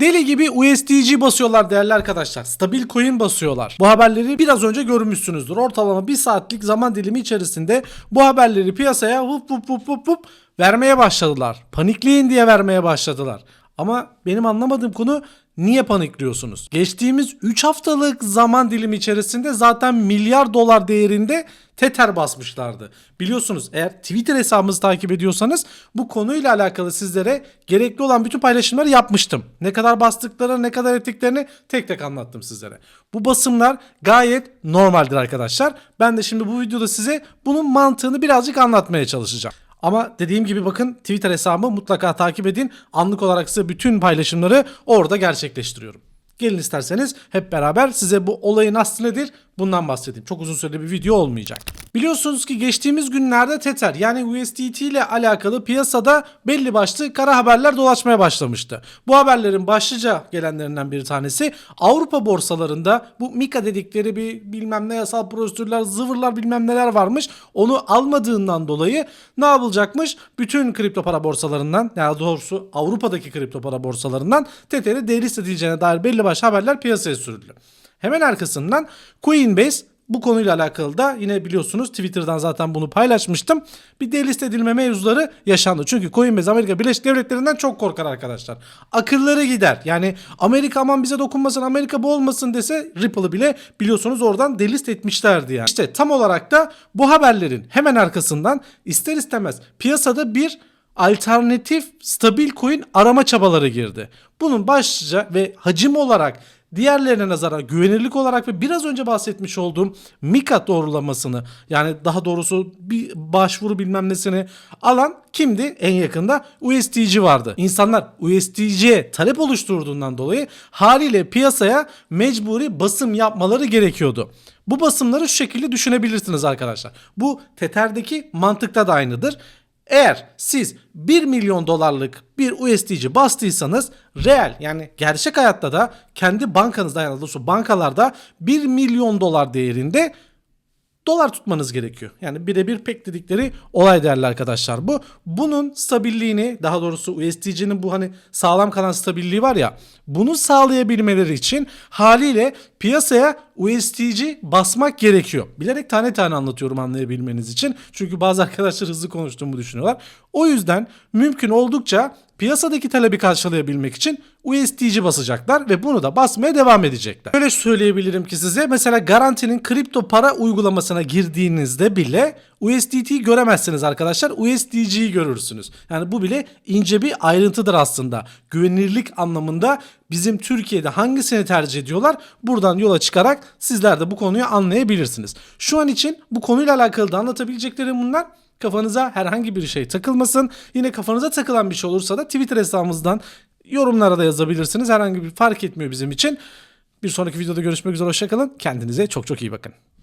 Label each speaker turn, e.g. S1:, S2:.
S1: Deli gibi USDC basıyorlar değerli arkadaşlar. Stabil coin basıyorlar. Bu haberleri biraz önce görmüşsünüzdür. Ortalama bir saatlik zaman dilimi içerisinde bu haberleri piyasaya vup vup vup vup vup vermeye başladılar. Panikleyin diye vermeye başladılar. Ama benim anlamadığım konu niye panikliyorsunuz? Geçtiğimiz 3 haftalık zaman dilimi içerisinde zaten milyar dolar değerinde Tether basmışlardı. Biliyorsunuz eğer Twitter hesabımızı takip ediyorsanız bu konuyla alakalı sizlere gerekli olan bütün paylaşımları yapmıştım. Ne kadar bastıklarını ne kadar ettiklerini tek tek anlattım sizlere. Bu basımlar gayet normaldir arkadaşlar. Ben de şimdi bu videoda size bunun mantığını birazcık anlatmaya çalışacağım. Ama dediğim gibi bakın Twitter hesabımı mutlaka takip edin. Anlık olarak size bütün paylaşımları orada gerçekleştiriyorum. Gelin isterseniz hep beraber size bu olayın aslı nedir bundan bahsedeyim. Çok uzun süreli bir video olmayacak. Biliyorsunuz ki geçtiğimiz günlerde Tether yani USDT ile alakalı piyasada belli başlı kara haberler dolaşmaya başlamıştı. Bu haberlerin başlıca gelenlerinden bir tanesi Avrupa borsalarında bu Mika dedikleri bir bilmem ne yasal prosedürler, zıvırlar bilmem neler varmış. Onu almadığından dolayı ne yapılacakmış? Bütün kripto para borsalarından yani doğrusu Avrupa'daki kripto para borsalarından Tether'i delist edileceğine dair belli başlı haberler piyasaya sürüldü. Hemen arkasından Coinbase bu konuyla alakalı da yine biliyorsunuz Twitter'dan zaten bunu paylaşmıştım. Bir delist edilme mevzuları yaşandı. Çünkü Coinbase Amerika Birleşik Devletleri'nden çok korkar arkadaşlar. Akılları gider. Yani Amerika aman bize dokunmasın Amerika bu olmasın dese Ripple'ı bile biliyorsunuz oradan delist etmişlerdi yani. İşte tam olarak da bu haberlerin hemen arkasından ister istemez piyasada bir alternatif stabil coin arama çabaları girdi. Bunun başlıca ve hacim olarak diğerlerine nazaran güvenirlik olarak ve biraz önce bahsetmiş olduğum Mika doğrulamasını yani daha doğrusu bir başvuru bilmem nesini alan kimdi? En yakında USDC vardı. İnsanlar USDC'ye talep oluşturduğundan dolayı haliyle piyasaya mecburi basım yapmaları gerekiyordu. Bu basımları şu şekilde düşünebilirsiniz arkadaşlar. Bu Tether'deki mantıkta da aynıdır. Eğer siz 1 milyon dolarlık bir USDC bastıysanız reel yani gerçek hayatta da kendi bankanızda yani doğrusu bankalarda 1 milyon dolar değerinde dolar tutmanız gerekiyor. Yani birebir pek dedikleri olay değerli arkadaşlar bu. Bunun stabilliğini daha doğrusu USDC'nin bu hani sağlam kalan stabilliği var ya bunu sağlayabilmeleri için haliyle piyasaya USDC basmak gerekiyor. Bilerek tane tane anlatıyorum anlayabilmeniz için. Çünkü bazı arkadaşlar hızlı konuştuğumu düşünüyorlar. O yüzden mümkün oldukça piyasadaki talebi karşılayabilmek için USDC basacaklar ve bunu da basmaya devam edecekler. Böyle söyleyebilirim ki size mesela garantinin kripto para uygulamasına girdiğinizde bile USDT göremezsiniz arkadaşlar. USDC'yi görürsünüz. Yani bu bile ince bir ayrıntıdır aslında. Güvenilirlik anlamında bizim Türkiye'de hangisini tercih ediyorlar? Buradan yola çıkarak sizler de bu konuyu anlayabilirsiniz. Şu an için bu konuyla alakalı da anlatabileceklerim bunlar. Kafanıza herhangi bir şey takılmasın. Yine kafanıza takılan bir şey olursa da Twitter hesabımızdan yorumlara da yazabilirsiniz. Herhangi bir fark etmiyor bizim için. Bir sonraki videoda görüşmek üzere. Hoşçakalın. Kendinize çok çok iyi bakın.